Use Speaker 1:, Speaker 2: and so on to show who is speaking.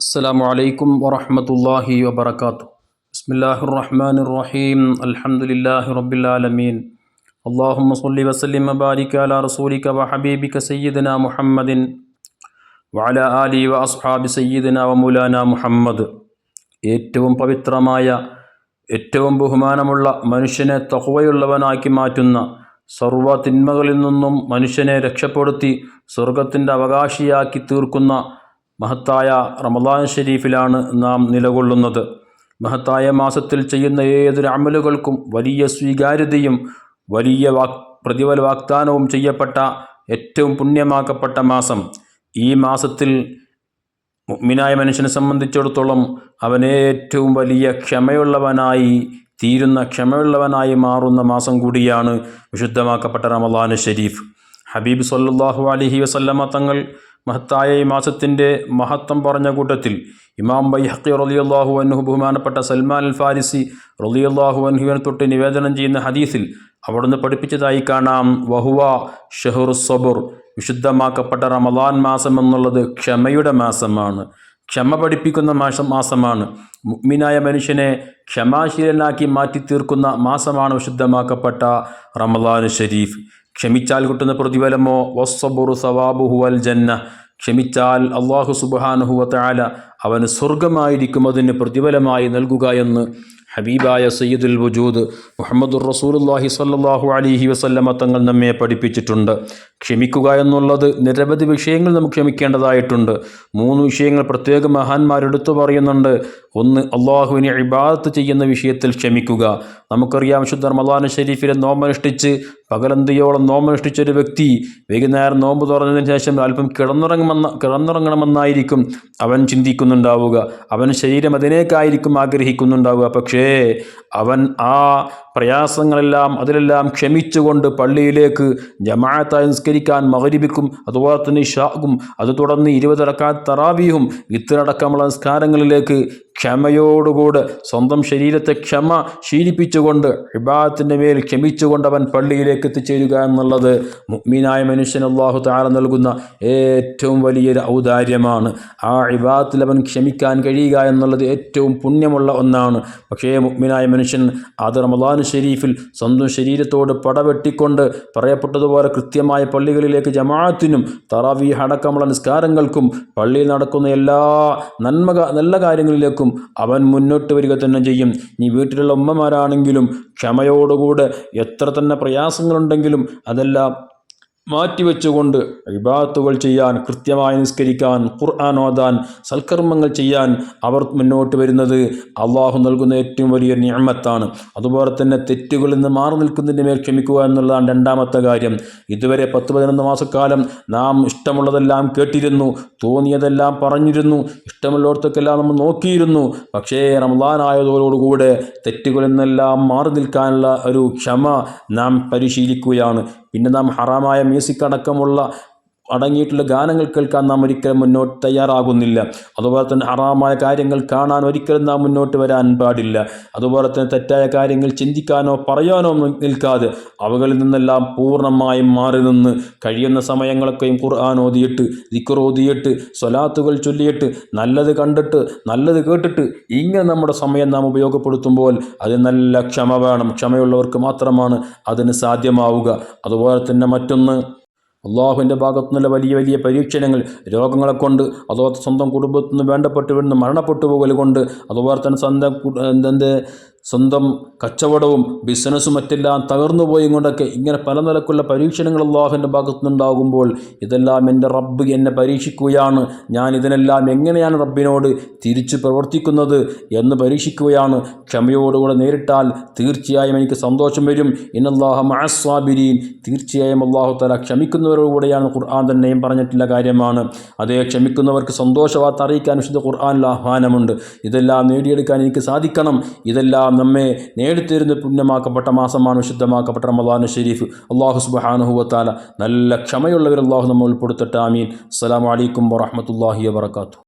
Speaker 1: السلام عليكم ورحمة الله وبركاته بسم الله الرحمن الرحيم الحمد لله رب العالمين اللهم صل وسلم وبارك على رسولك وحبيبك سيدنا محمد وعلى آله وأصحاب سيدنا ومولانا മുഹമ്മദ് ഏറ്റവും പവിത്രമായ ഏറ്റവും ബഹുമാനമുള്ള മനുഷ്യനെ തഹുവയുള്ളവനാക്കി മാറ്റുന്ന സർവ്വ തിന്മകളിൽ നിന്നും മനുഷ്യനെ രക്ഷപ്പെടുത്തി സ്വർഗത്തിൻ്റെ അവകാശിയാക്കി തീർക്കുന്ന മഹത്തായ റമദാൻ ഷെരീഫിലാണ് നാം നിലകൊള്ളുന്നത്. മഹത്തായ മാസത്തിൽ ചെയ്യുന്ന ഏതൊരു അമലുകൾക്കും വലിയ സ്വീകാര്യതയും വലിയ വാക് പ്രതിഫല വാഗ്ദാനവും ചെയ്യപ്പെട്ട ഏറ്റവും പുണ്യമാക്കപ്പെട്ട മാസം. ഈ മാസത്തിൽ മുഗ്മിനായ മനുഷ്യനെ സംബന്ധിച്ചിടത്തോളം അവനെ ഏറ്റവും വലിയ ക്ഷമയുള്ളവനായി തീരുന്ന ക്ഷമയുള്ളവനായി മാറുന്ന മാസം കൂടിയാണ് വിശുദ്ധമാക്കപ്പെട്ട റമദാൻ ഷെരീഫ് ഹബീബ് സല്ലാഹു അലഹി വസല്ലമ തങ്ങൾ മഹത്തായ ഈ മാസത്തിന്റെ മഹത്വം പറഞ്ഞ കൂട്ടത്തിൽ ഇമാം ബൈഹക്കി റലിയല്ലാഹു അൻഹു ബഹുമാനപ്പെട്ട സൽമാൻ അൽ ഫാരിസി റലിയല്ലാഹു അൻഹുവിനെ തൊട്ട് നിവേദനം ചെയ്യുന്ന ഹദീസിൽ അവിടുന്ന് പഠിപ്പിച്ചതായി കാണാം. വഹുവ ഷെഹുർ സബുർ വിശുദ്ധമാക്കപ്പെട്ട റമദാൻ മാസം എന്നുള്ളത് ക്ഷമയുടെ മാസമാണ്. ക്ഷമ പഠിപ്പിക്കുന്ന മാസം മാസമാണ്. മുഗ്മിനായ മനുഷ്യനെ ക്ഷമാശീലനാക്കി മാറ്റി തീർക്കുന്ന മാസമാണ് വിശുദ്ധമാക്കപ്പെട്ട റമദാൻ ഷരീഫ്. ക്ഷമിച്ചാൽ കിട്ടുന്ന പ്രതിഫലമോ? വസ്സബുറു സവാബുഹു ജന്ന. ക്ഷമിച്ചാൽ അള്ളാഹു സുബാനുഹുവ അവന് സ്വർഗമായിരിക്കും അതിന് പ്രതിഫലമായി നൽകുക എന്ന് ഹബീബായ സയ്യിദുൽ വജൂദ് മുഹമ്മദുർ റസൂലുല്ലാഹി സല്ലാഹു അലിഹി വസല്ലമ തങ്ങൾ നമ്മെ പഠിപ്പിച്ചിട്ടുണ്ട്. ക്ഷമിക്കുക എന്നുള്ളത് നിരവധി വിഷയങ്ങൾ നമുക്ക് ക്ഷമിക്കേണ്ടതായിട്ടുണ്ട്. മൂന്ന് വിഷയങ്ങൾ പ്രത്യേക മഹാന്മാരെടുത്തു പറയുന്നുണ്ട്. ഒന്ന് അള്ളാഹുവിനെ ഇബാദത്ത് ചെയ്യുന്ന വിഷയത്തിൽ ക്ഷമിക്കുക. നമുക്കറിയാം ശുദ്ധ റമദാന ഷരീഫിലെ നോമനുഷ്ഠിച്ച് പകലന്തിയോളം നോമനുഷ്ഠിച്ച ഒരു വ്യക്തി വൈകുന്നേരം നോമ്പ് തുറന്നതിന് ശേഷം അല്പം കിടന്നുറങ്ങുമെന്ന കിടന്നുറങ്ങണമെന്നായിരിക്കും അവൻ ചിന്തിക്കുന്നുണ്ടാവുക. അവൻ ശരീരം അതിനേക്കായിരിക്കും ആഗ്രഹിക്കുന്നുണ്ടാവുക. പക്ഷേ അവൻ ആ പ്രയാസങ്ങളെല്ലാം അതിലെല്ലാം ക്ഷമിച്ചുകൊണ്ട് പള്ളിയിലേക്ക് ജമാഅത്തായി നിസ്കരിക്കാൻ മകരിപ്പിക്കും അതുപോലെ തന്നെ ഇഷാഖും അത് തുടർന്ന് ഇരുപതടക്കാ തറാവിയും ഇത്തരടക്കമുള്ള നിസ്കാരങ്ങളിലേക്ക് ക്ഷമയോടുകൂടെ സ്വന്തം ശരീരത്തെ ക്ഷമ ശീലിപ്പിച്ചുകൊണ്ട് ഇബാദത്തിന്റെ മേൽ ക്ഷമിച്ചുകൊണ്ട് അവൻ പള്ളിയിലേക്ക് എത്തിച്ചേരുക എന്നുള്ളത് മുഗ്മീനായ മനുഷ്യൻ അള്ളാഹു താര നൽകുന്ന ഏറ്റവും വലിയൊരു ഔദാര്യമാണ്. ആ ഇബാദത്തിൽ അവൻ ക്ഷമിക്കാൻ കഴിയുക എന്നുള്ളത് ഏറ്റവും പുണ്യമുള്ള ഒന്നാണ്. പക്ഷേ മുഗ്മീനായ മനുഷ്യൻ അത് റമദാൻ ഷെരീഫിൽ സ്വന്തം ശരീരത്തോട് പടവെട്ടിക്കൊണ്ട് പറയപ്പെട്ടതുപോലെ കൃത്യമായ പള്ളികളിലേക്ക് ജമാഅത്തിനും തറാവി അടക്കമുള്ള നിസ്കാരങ്ങൾക്കും പള്ളിയിൽ നടക്കുന്ന എല്ലാ നന്മ നല്ല കാര്യങ്ങളിലേക്കും അവൻ മുന്നോട്ട് വരിക തന്നെ ചെയ്യും. നീ വീട്ടിലുള്ള ഉമ്മമാരാണെങ്കിലും ക്ഷമയോടുകൂടെ എത്ര തന്നെ പ്രയാസങ്ങളുണ്ടെങ്കിലും അതെല്ലാം മാറ്റിവെച്ചുകൊണ്ട് ഇബാത്തുകൾ ചെയ്യാൻ കൃത്യമായി നിസ്കരിക്കാൻ ഖുർആൻ ഓതാൻ സൽക്കർമ്മങ്ങൾ ചെയ്യാൻ അവർ മുന്നോട്ട് വരുന്നത് അള്ളാഹു നൽകുന്ന ഏറ്റവും വലിയ നിയമത്താണ്. അതുപോലെ തന്നെ തെറ്റുകളിൽ നിന്ന് മാറി നിൽക്കുന്നതിന്റെ മേൽ ക്ഷമിക്കുക എന്നുള്ളതാണ് രണ്ടാമത്തെ കാര്യം. ഇതുവരെ പത്ത് പതിനൊന്ന് മാസക്കാലം നാം ഇഷ്ടമുള്ളതെല്ലാം കേട്ടിരുന്നു തോന്നിയതെല്ലാം പറഞ്ഞിരുന്നു ഇഷ്ടമുള്ളിടത്തൊക്കെല്ലാം നമ്മൾ നോക്കിയിരുന്നു. പക്ഷേ റംലാനായതോടുകൂടെ തെറ്റുകളിൽ നിന്നെല്ലാം മാറി നിൽക്കാനുള്ള ഒരു ക്ഷമ നാം പരിശീലിക്കുകയാണ്. പിന്നെ നാം ഹറാമായ മ്യൂസിക് അടക്കമുള്ള അടങ്ങിയിട്ടുള്ള ഗാനങ്ങൾ കേൾക്കാൻ നാം ഒരിക്കലും മുന്നോട്ട് തയ്യാറാകുന്നില്ല. അതുപോലെ തന്നെ ഹറാമായ കാര്യങ്ങൾ കാണാൻ ഒരിക്കലും നാം മുന്നോട്ട് വരാൻ പാടില്ല. അതുപോലെ തന്നെ തെറ്റായ കാര്യങ്ങൾ ചിന്തിക്കാനോ പറയാനോ നിൽക്കാതെ അവകളിൽ നിന്നെല്ലാം പൂർണമായും മാറി നിന്ന് കഴിയുന്ന സമയങ്ങളൊക്കെയും ഖുർആൻ ഓതിയിട്ട് ദിക്കർ ഓതിയിട്ട് സ്വലാത്തുകൾ ചൊല്ലിയിട്ട് നല്ലത് കണ്ടിട്ട് നല്ലത് കേട്ടിട്ട് ഇങ്ങനെ നമ്മുടെ സമയം നാം ഉപയോഗപ്പെടുത്തുമ്പോൾ അത് നല്ല ക്ഷമ വേണം. ക്ഷമയുള്ളവർക്ക് മാത്രമാണ് അതിന് സാധ്യമാവുക. അതുപോലെ തന്നെ മറ്റൊന്ന് അള്ളാഹുവിന്റെ ഭാഗത്തു നിന്നുള്ള വലിയ വലിയ പരീക്ഷണങ്ങൾ രോഗങ്ങളെ കൊണ്ട് അതുപോലെ സ്വന്തം കുടുംബത്തിൽ നിന്ന് വേണ്ടപ്പെട്ടു വീണ് മരണപ്പെട്ടു പോകൽ കൊണ്ട് അതുപോലെ തന്നെ സ്വന്തം എന്തെന്ത് സ്വന്തം കച്ചവടവും ബിസിനസ്സും മറ്റെല്ലാം തകർന്നു പോയും കൊണ്ടൊക്കെ ഇങ്ങനെ പല നിലക്കുള്ള പരീക്ഷണങ്ങൾ അള്ളാഹുവിന്റെ ഭാഗത്തു നിന്നുണ്ടാകുമ്പോൾ ഇതെല്ലാം എന്റെ റബ്ബ് എന്നെ പരീക്ഷിക്കുകയാണ്. ഞാൻ ഇതിനെല്ലാം എങ്ങനെയാണ് റബ്ബിനോട് തിരിച്ച് പ്രവർത്തിക്കുന്നത് എന്ന് പരീക്ഷിക്കുകയാണ്. ക്ഷമയോടുകൂടെ നേരിട്ടാൽ തീർച്ചയായും എനിക്ക് സന്തോഷം വരും. ഇന്നല്ലാഹ മഅസ്വാബിരീൻ തീർച്ചയായും അള്ളാഹു തല ക്ഷമിക്കുന്നവരോടുകൂടെയാണ് ഖുർആൻ തന്നെയും പറഞ്ഞിട്ടുള്ള കാര്യമാണ്. അതേ ക്ഷമിക്കുന്നവർക്ക് സന്തോഷവാർത്ത അറിയിക്കാൻ വിശുദ്ധ ഖുർആാനിൽ ആഹ്വാനമുണ്ട്. ഇതെല്ലാം നേടിയെടുക്കാൻ എനിക്ക് സാധിക്കണം. ഇതെല്ലാം നമ്മെ നേടിത്തരുന്ന പുണ്യമാക്കപ്പെട്ട മാസമാണ് വിശുദ്ധമാക്കപ്പെട്ട റമദാൻ ഷെരീഫ്. അള്ളാഹു സുബാനുഹുവത്താല നല്ല ക്ഷമയുള്ളവർ അള്ളാഹു നമ്മൾ ഉൾപ്പെടുത്തട്ടെ. ആമീൻ. അസ്സാം വലൈക്കും വാഹമത്തല്ലാഹി വാത്തു